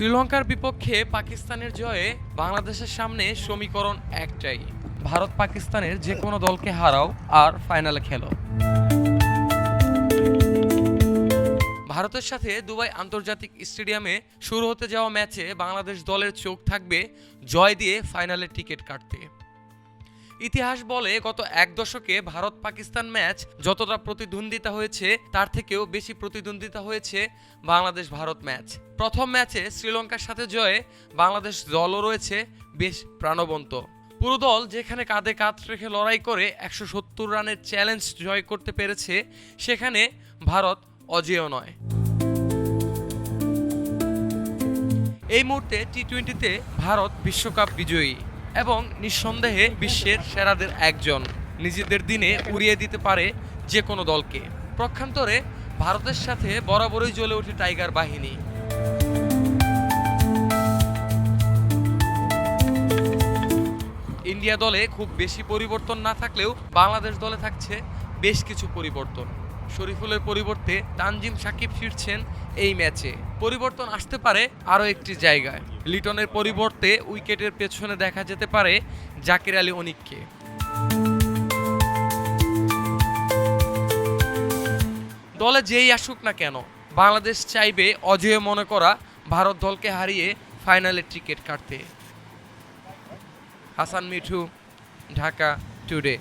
শ্রীলঙ্কার বিপক্ষে পাকিস্তানের জয়ে বাংলাদেশের সামনে সমীকরণ একটাই। ভারত পাকিস্তানের যে কোনো দলকে হারাও আর ফাইনালে খেলো। ভারতের সাথে দুবাই আন্তর্জাতিক স্টেডিয়ামে শুরু হতে যাওয়া ম্যাচে বাংলাদেশ দলের চোখ থাকবে জয় দিয়ে ফাইনালে টিকিট কাটতে। ইতিহাস বলে গত এক দশকে ভারত পাকিস্তান ম্যাচ যতটা প্রতিদ্বন্দ্বিতা হয়েছে, তার থেকেও বেশি প্রতিদ্বন্দ্বিতা হয়েছে বাংলাদেশ ভারত ম্যাচ। প্রথম ম্যাচে শ্রীলঙ্কার সাথে জয়ে বাংলাদেশ দলও রয়েছে বেশ প্রাণবন্ত। পুরো দল যেখানে কাঁধে কাঁধ রেখে লড়াই করে একশো সত্তর রানের চ্যালেঞ্জ জয় করতে পেরেছে, সেখানে ভারত অজেয় নয়। এই মুহূর্তে টি টোয়েন্টিতে ভারত বিশ্বকাপ বিজয়ী। এবং নিঃসন্দেহে বিশ্বের সেরাদের একজন। নিজেদের দিনে উড়িয়ে দিতে পারে যে কোনো দলকে। প্রক্ষান্তরে ভারতের সাথে বরাবরই জ্বলে ওঠে টাইগার বাহিনী। ইন্ডিয়া দলে খুব বেশি পরিবর্তন না থাকলেও বাংলাদেশ দলে থাকছে বেশ কিছু পরিবর্তন। শরীফুলের পরিবর্তে তানজিম সাকিব ফিরছেন এই ম্যাচে। পরিবর্তন আসতে পারে আরও একটি জায়গায়। লিটনের পরিবর্তে উইকেটের পেছনে দেখা যেতে পারে জাকির আলী অনিককে। দলে যেই আসুক না কেন, বাংলাদেশ চাইবে অজেয় মনে করা ভারত দলকে হারিয়ে ফাইনালের টিকিট কাটতে। হাসান মিঠু, ঢাকা টুডে।